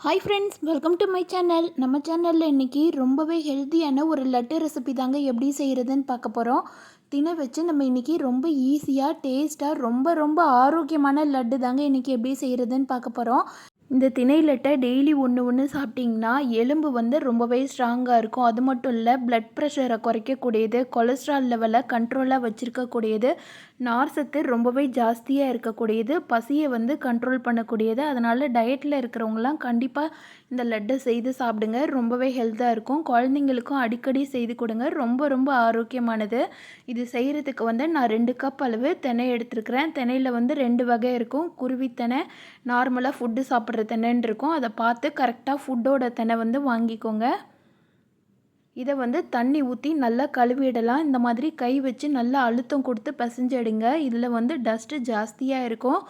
Hi friends welcome to my channel நம்ம சேனலில் இன்றைக்கி ரொம்பவே ஹெல்த்தியான ஒரு லட்டு ரெசிபி தாங்க எப்படி செய்கிறதுன்னு பார்க்க போகிறோம் தினை வச்சு நம்ம இன்றைக்கி ரொம்ப ஈஸியாக டேஸ்ட்டாக ரொம்ப ரொம்ப ஆரோக்கியமான லட்டு தாங்க இன்றைக்கி எப்படி செய்கிறதுன்னு பார்க்க போகிறோம் இந்த திணை லட்டை டெய்லி ஒன்று ஒன்று சாப்பிட்டிங்கன்னா எலும்பு வந்து ரொம்பவே ஸ்ட்ராங்காக இருக்கும். அது மட்டும் இல்லை ப்ளட் ப்ரெஷரை குறைக்கக்கூடியது கொலஸ்ட்ரால் லெவலை கண்ட்ரோலாக வச்சுருக்கக்கூடியது நார் சத்து ரொம்பவே ஜாஸ்தியாக இருக்கக்கூடியது பசியை வந்து கண்ட்ரோல் பண்ணக்கூடியது. அதனால் டயட்டில் இருக்கிறவங்களாம் கண்டிப்பாக இந்த லட்டை செய்து சாப்பிடுங்க. ரொம்பவே ஹெல்த்தாக இருக்கும். குழந்தைங்களுக்கும் அடிக்கடி செய்து கொடுங்க. ரொம்ப ரொம்ப ஆரோக்கியமானது. இது செய்கிறதுக்கு வந்து நான் ரெண்டு கப் அளவு தினை எடுத்துருக்கிறேன். தினையில் வந்து ரெண்டு வகை இருக்கும். குருவி தினை நார்மலாக ஃபுட்டு சாப்பிட்ற தினைன்னு இருக்கும். அதை பார்த்து கரெக்டாக ஃபுட்டோட தினை வந்து வாங்கிக்கோங்க. இதை வந்து தண்ணி ஊற்றி நல்லா கழுவிடலாம். இந்த மாதிரி கை வச்சு நல்லா அழுத்தம் கொடுத்து பிசைஞ்சிடுங்க. இதில் வந்து டஸ்ட்டு ஜாஸ்தியாக இருக்கும்.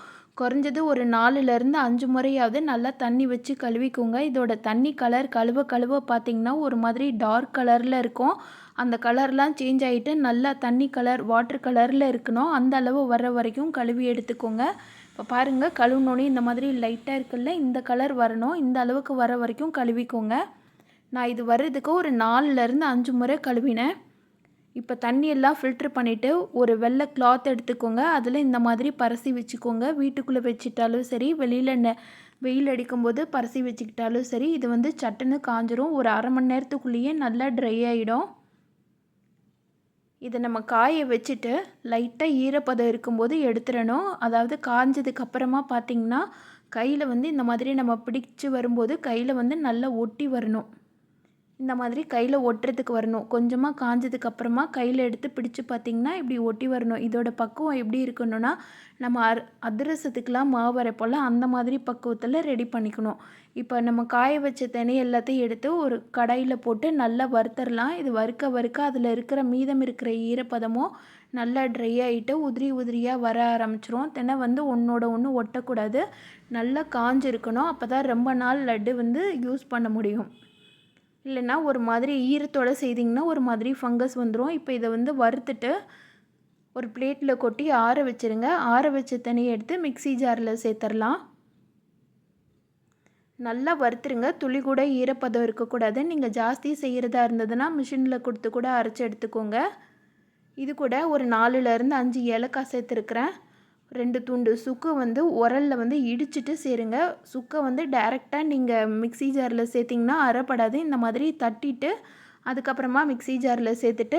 குறைஞ்சது ஒரு நாலுலேருந்து அஞ்சு முறையாவது நல்லா தண்ணி வச்சு கழுவிக்கோங்க. இதோட தண்ணி கலர் கழுவ கழுவ பார்த்திங்கன்னா ஒரு மாதிரி டார்க் கலரில் இருக்கும். அந்த கலர்லாம் சேஞ்ச் ஆகிட்டு நல்லா தண்ணி கலர் வாட்டர் கலரில் இருக்கணும். அந்த அளவு வர்ற வரைக்கும் கழுவி எடுத்துக்கோங்க. இப்போ பாருங்கள் கழுவுனோடனே இந்த மாதிரி லைட்டாக இருக்குல்ல இந்த கலர் வரணும். இந்த அளவுக்கு வர வரைக்கும் கழுவிக்கோங்க. நான் இது வர்றதுக்கு ஒரு நாலுலேருந்து அஞ்சு முறை கழுவினேன். இப்போ தண்ணியெல்லாம் ஃபில்ட்ரு பண்ணிவிட்டு ஒரு வெள்ளை கிளாத் எடுத்துக்கோங்க. அதில் இந்த மாதிரி பரசி வச்சுக்கோங்க. வீட்டுக்குள்ளே வச்சுட்டாலும் சரி வெளியில் நெ வெயில் அடிக்கும்போது பரசி வச்சுக்கிட்டாலும் சரி இது வந்து சட்டுன்னு காஞ்சிரும். ஒரு அரை மணி நேரத்துக்குள்ளேயே நல்லா ட்ரை ஆகிடும் இதை நம்ம காய வச்சுட்டு லைட்டாக ஈரப்பதம் இருக்கும்போது எடுத்துடணும். அதாவது காஞ்சதுக்கப்புறமா பார்த்திங்கன்னா கையில் வந்து இந்த மாதிரி நம்ம பிடிச்சி வரும்போது கையில் வந்து நல்லா ஒட்டி வரணும். இந்த மாதிரி கையில் ஒட்டுறதுக்கு வரணும். கொஞ்சமாக காஞ்சதுக்கு அப்புறமா கையில் எடுத்து பிடிச்சு பார்த்திங்கன்னா இப்படி ஒட்டி வரணும். இதோட பக்குவம் எப்படி இருக்கணும்னா நம்ம அர் அதிரசத்துக்கெலாம் மாவு அரைப்போல் அந்த மாதிரி பக்குவத்தில் ரெடி பண்ணிக்கணும். இப்போ நம்ம காய வச்ச தனி எல்லாத்தையும் எடுத்து ஒரு கடாயில் போட்டு நல்லா வறுத்தரலாம். இது வறுக்க வறுக்க அதில் இருக்கிற மீதம் இருக்கிற ஈரப்பதமும் நல்லா ட்ரை ஆகிட்டு உதிரி உதிரியாக வர ஆரம்பிச்சிரும். தினை வந்து ஒன்றோட ஒன்று ஒட்டக்கூடாது. நல்லா காஞ்சிருக்கணும். அப்போ தான் ரொம்ப நாள் லட்டு வந்து யூஸ் பண்ண முடியும். இல்லைன்னா ஒரு மாதிரி ஈரத்தோடு செய்திங்கன்னா ஒரு மாதிரி ஃபங்கஸ் வந்துடும் இப்போ இதை வந்து வறுத்துட்டு ஒரு பிளேட்டில் கொட்டி ஆற வச்சுருங்க. ஆற வச்ச தனியை எடுத்து மிக்சி ஜாரில் சேர்த்துடலாம். நல்லா வறுத்துருங்க. துளி கூட ஈரப்பதம் இருக்கக்கூடாது. நீங்கள் ஜாஸ்தி செய்கிறதா இருந்ததுன்னா மிஷினில் கொடுத்து கூட அரைச்சி எடுத்துக்கோங்க. இது கூட ஒரு நாலுலேருந்து அஞ்சு ஏலக்காய் சேர்த்துருக்குறேன். ரெண்டு துண்டு சுக்கு வந்து உரலில் வந்து இடிச்சிட்டு சேருங்க. சுக்கை வந்து டைரெக்டாக நீங்கள் மிக்சி ஜாரில் சேர்த்திங்கன்னா அரைப்படாது இந்த மாதிரி தட்டிட்டு அதுக்கப்புறமா மிக்சி ஜாரில் சேர்த்துட்டு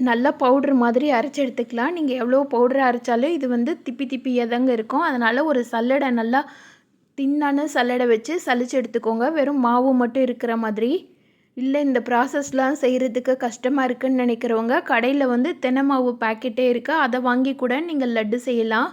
நல்லா பவுட்ரு மாதிரி அரைச்சி எடுத்துக்கலாம். நீங்கள் எவ்வளோ பவுட்ரு அரைச்சாலும் இது வந்து திப்பி திப்பியாக தாங்க இருக்கும். அதனால் ஒரு சல்லடை நல்லா தின்னான சல்லடை வச்சு சளிச்சு எடுத்துக்கோங்க. வெறும் மாவு மட்டும் இருக்கிற மாதிரி. இல்லை இந்த ப்ராசஸ்லாம் செய்கிறதுக்கு கஷ்டமாக இருக்குதுன்னு நினைக்கிறவங்க கடையில் வந்து தென்னை மாவு பேக்கெட்டே இருக்குது அதை வாங்கி கூட நீங்கள் லட்டு செய்யலாம்.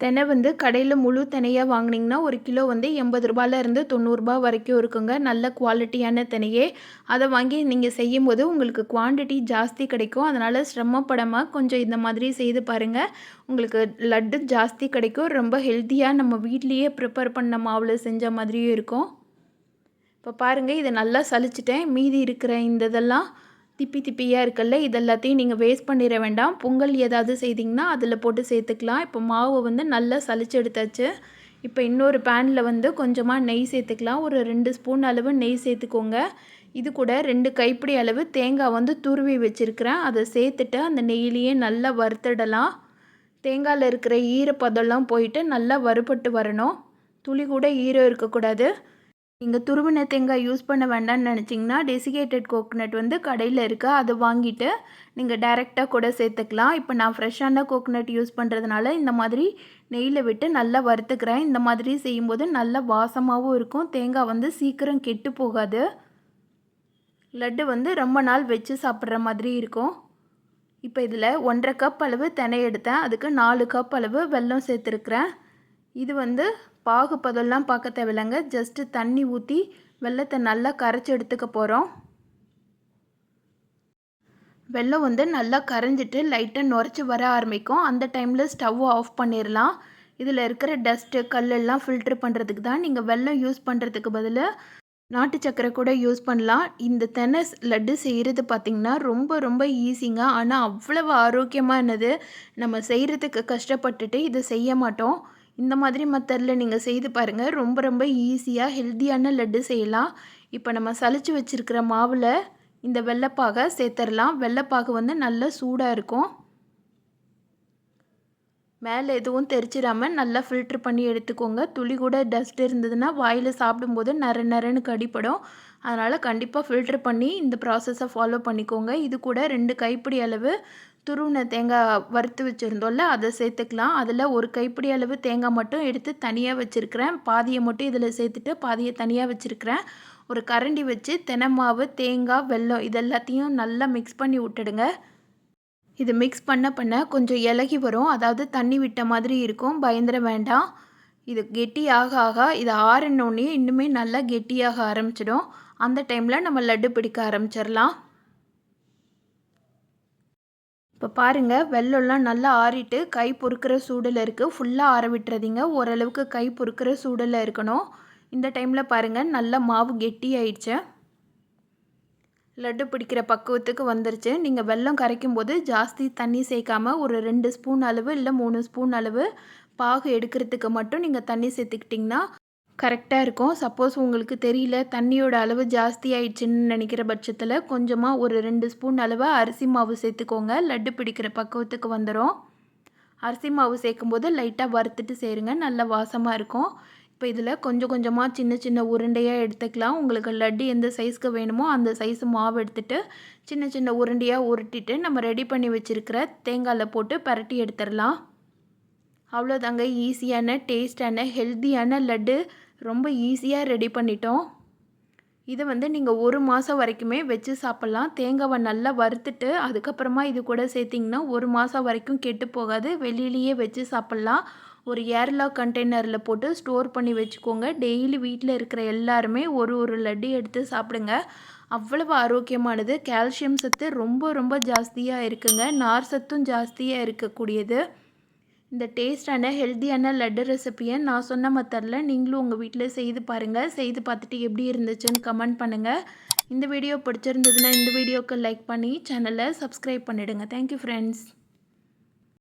தெனை வந்து கடையில் முழு தெனையாக வாங்கினீங்கன்னா ஒரு கிலோ வந்து எண்பது ரூபாயிலேருந்து தொண்ணூறுரூபா வரைக்கும் இருக்குங்க. நல்ல குவாலிட்டியான தெனையே அதை வாங்கி நீங்கள் செய்யும் போது உங்களுக்கு குவான்டிட்டி ஜாஸ்தி கிடைக்கும். அதனால் சிரமப்படாமல் கொஞ்சம் இந்த மாதிரி செய்து பாருங்கள் உங்களுக்கு லட்டு ஜாஸ்தி கிடைக்கும். ரொம்ப ஹெல்த்தியாக நம்ம வீட்லேயே ப்ரிப்பேர் பண்ண மாவில் செஞ்ச மாதிரியும் இருக்கும். இப்போ பாருங்கள் இதை நல்லா சலிச்சிட்டேன். மீதி இருக்கிற இந்த இதெல்லாம் திப்பி திப்பியாக இருக்குல்ல இதெல்லாத்தையும் நீங்கள் வேஸ்ட் பண்ணிட வேண்டாம். பொங்கல் ஏதாவது செய்திங்கன்னா அதில் போட்டு சேர்த்துக்கலாம். இப்போ மாவு வந்து நல்லா சலிச்சு எடுத்தாச்சு. இப்போ இன்னொரு பேனில் வந்து கொஞ்சமாக நெய் சேர்த்துக்கலாம். ஒரு ரெண்டு ஸ்பூன் அளவு நெய் சேர்த்துக்கோங்க. இது கூட ரெண்டு கைப்பிடி அளவு தேங்காய் வந்து துருவி வச்சுருக்கிறேன். அதை சேர்த்துட்டு அந்த நெய்லேயே நல்லா வறுத்துடலாம். தேங்காயில் இருக்கிற ஈரப்பதம்லாம் போயிட்டு நல்லா வறுபட்டு வரணும். துளி கூட ஈரம் இருக்கக்கூடாது. நீங்கள் துருவின தேங்காய் யூஸ் பண்ண வேண்டாம்னு நினச்சிங்கன்னா டெசிகேட்டட் கோகோனட் வந்து கடையில் இருக்குது அதை வாங்கிட்டு நீங்கள் டைரெக்டாக கூட சேர்த்துக்கலாம். இப்போ நான் ஃப்ரெஷ்ஷான கோகோனட் யூஸ் பண்ணுறதுனால இந்த மாதிரி நெய்யில் விட்டு நல்லா வறுத்துக்கிறேன். இந்த மாதிரி செய்யும்போது நல்ல வாசமாகவும் இருக்கும். தேங்காய் வந்து சீக்கிரம் கெட்டு போகாது. லட்டு வந்து ரொம்ப நாள் வச்சு சாப்பிட்ற மாதிரி இருக்கும். இப்போ இதில் ஒன்றரை கப் அளவு தினை எடுத்தேன். அதுக்கு நாலு கப் அளவு வெல்லம் சேர்த்துருக்குறேன். இது வந்து பாகு பதெல்லாம் பார்க்க தேவையில்லைங்க. ஜஸ்ட்டு தண்ணி ஊற்றி வெள்ளத்தை நல்லா கரைச்சி எடுத்துக்க போகிறோம் வெள்ளம் வந்து நல்லா கரைஞ்சிட்டு லைட்டாக நுரைச்சி வர ஆரம்பிக்கும். அந்த டைமில் ஸ்டவ் ஆஃப் பண்ணிடலாம் இதில் இருக்கிற டஸ்ட்டு கல்லெல்லாம் ஃபில்ட்ரு பண்ணுறதுக்கு தான் நீங்கள் வெள்ளம் யூஸ் பண்ணுறதுக்கு பதிலாக நாட்டு சக்கரை கூட யூஸ் பண்ணலாம். இந்த தென்னை லட்டு செய்கிறது பார்த்திங்கன்னா ரொம்ப ரொம்ப ஈஸிங்க ஆனால் அவ்வளவு ஆரோக்கியமானது நம்ம செய்கிறதுக்கு கஷ்டப்பட்டுட்டு இதை செய்ய மாட்டோம். இந்த மாதிரி மெத்தடில் நீங்கள் செய்து பாருங்கள் ரொம்ப ரொம்ப ஈஸியாக ஹெல்த்தியான லட்டு செய்யலாம். இப்போ நம்ம சளிச்சு வச்சுருக்கிற மாவில் இந்த வெள்ளைப்பாகை சேர்த்துடலாம் வெள்ளைப்பாகு வந்து நல்லா சூடாக இருக்கும். மேலே எதுவும் தெரிச்சிடாமல் நல்லா ஃபில்ட்ரு பண்ணி எடுத்துக்கோங்க. துளி கூட டஸ்ட் இருந்ததுன்னா வாயில் சாப்பிடும்போது நர நரன்னு கடிப்படும். அதனால் கண்டிப்பாக ஃபில்டர் பண்ணி இந்த ப்ராசஸை ஃபாலோ பண்ணிக்கோங்க. இது கூட ரெண்டு கைப்பிடி அளவு துருவின தேங்காய் வறுத்து வச்சுருந்தோம்ல அதை சேர்த்துக்கலாம். அதில் ஒரு கைப்பிடி அளவு தேங்காய் மட்டும் எடுத்து தனியாக வச்சுருக்கிறேன். பாதியை மட்டும் இதில் சேர்த்துட்டு பாதியை தனியாக வச்சுருக்கிறேன். ஒரு கரண்டி வச்சு தெனமாவு தேங்காய் வெல்லம் இதெல்லாத்தையும் நல்லா மிக்ஸ் பண்ணி விட்டுடுங்க. இது மிக்ஸ் பண்ண பண்ண கொஞ்சம் இலகி வரும். அதாவது தண்ணி விட்ட மாதிரி இருக்கும். பயந்துட வேண்டாம். இது கெட்டி ஆக ஆக இது ஆறினோடனே இன்னுமே நல்லா கெட்டியாக ஆரம்பிச்சிடும். அந்த டைமில் நம்ம லட்டு பிடிக்க ஆரம்பிச்சிடலாம் இப்போ பாருங்கள் வெள்ளம்லாம் நல்லா ஆறிட்டு கை பொறுக்கிற சூடில் இருக்குது ஃபுல்லாக ஆற விட்டுறதிங்க. ஓரளவுக்கு கை பொறுக்கிற சூடில் இருக்கணும். இந்த டைமில் பாருங்கள் நல்லா மாவு கெட்டி ஆயிடுச்சு. லட்டு பிடிக்கிற பக்குவத்துக்கு வந்துருச்சு. நீங்கள் வெல்லம் கரைக்கும் போது ஜாஸ்தி தண்ணி சேர்க்காம ஒரு ரெண்டு ஸ்பூன் அளவு இல்லை மூணு ஸ்பூன் அளவு பாகு எடுக்கிறதுக்கு மட்டும் நீங்கள் தண்ணி சேர்த்துக்கிட்டிங்கன்னா கரெக்டாக இருக்கும். சப்போஸ் உங்களுக்கு தெரியல தண்ணியோட அளவு ஜாஸ்தி ஆயிடுச்சுன்னு நினைக்கிற பட்சத்தில் கொஞ்சமாக ஒரு ரெண்டு ஸ்பூன் அளவு அரிசி மாவு சேர்த்துக்கோங்க. லட்டு பிடிக்கிற பக்குவத்துக்கு வந்துடும் அரிசி மாவு சேர்க்கும்போது லைட்டாக வறுத்துட்டு சேருங்க. நல்ல வாசமாக இருக்கும். இப்போ இதில் கொஞ்சம் கொஞ்சமாக சின்ன சின்ன உருண்டையாக எடுத்துக்கலாம். உங்களுக்கு லட்டு எந்த சைஸ்க்கு வேணுமோ அந்த சைஸ் மாவு எடுத்துகிட்டு சின்ன சின்ன உருண்டையாக உருட்டிட்டு நம்ம ரெடி பண்ணி வச்சுருக்கிற தேங்காயில் போட்டு பரட்டி எடுத்துடலாம். அவ்வளோதாங்க ஈஸியான டேஸ்டான ஹெல்த்தியான லட்டு ரொம்ப ஈஸியாக ரெடி பண்ணிட்டோம். இதை வந்து நீங்கள் ஒரு மாதம் வரைக்குமே வச்சு சாப்பிட்லாம். தேங்காவை நல்லா வறுத்துட்டு அதுக்கப்புறமா இது கூட சேர்த்திங்கன்னா ஒரு மாதம் வரைக்கும் கெட்டு போகாது. வெளியிலேயே வச்சு சாப்பிட்லாம். ஒரு ஏர்லாக் கண்டெய்னரில் போட்டு ஸ்டோர் பண்ணி வச்சுக்கோங்க. டெய்லி வீட்டில் இருக்கிற எல்லாருமே ஒரு ஒரு லட்டு எடுத்து சாப்பிடுங்க. அவ்வளவு ஆரோக்கியமானது. கால்சியம் சத்து ரொம்ப ரொம்ப ஜாஸ்தியாக இருக்குங்க. நார் சத்தும் ஜாஸ்தியாக இருக்கக்கூடியது. இந்த டேஸ்டான ஹெல்த்தியான லட்டு ரெசிப்பியை நான் சொன்ன மெத்தடில் நீங்களும் உங்கள் வீட்டில் செய்து பாருங்கள் செய்து பார்த்துட்டு எப்படி இருந்துச்சுன்னு கமெண்ட் பண்ணுங்கள் இந்த வீடியோ பிடிச்சிருந்ததுன்னா இந்த வீடியோக்கு லைக் பண்ணி சேனலை சப்ஸ்கிரைப் பண்ணிவிடுங்க தேங்க்யூ ஃப்ரெண்ட்ஸ்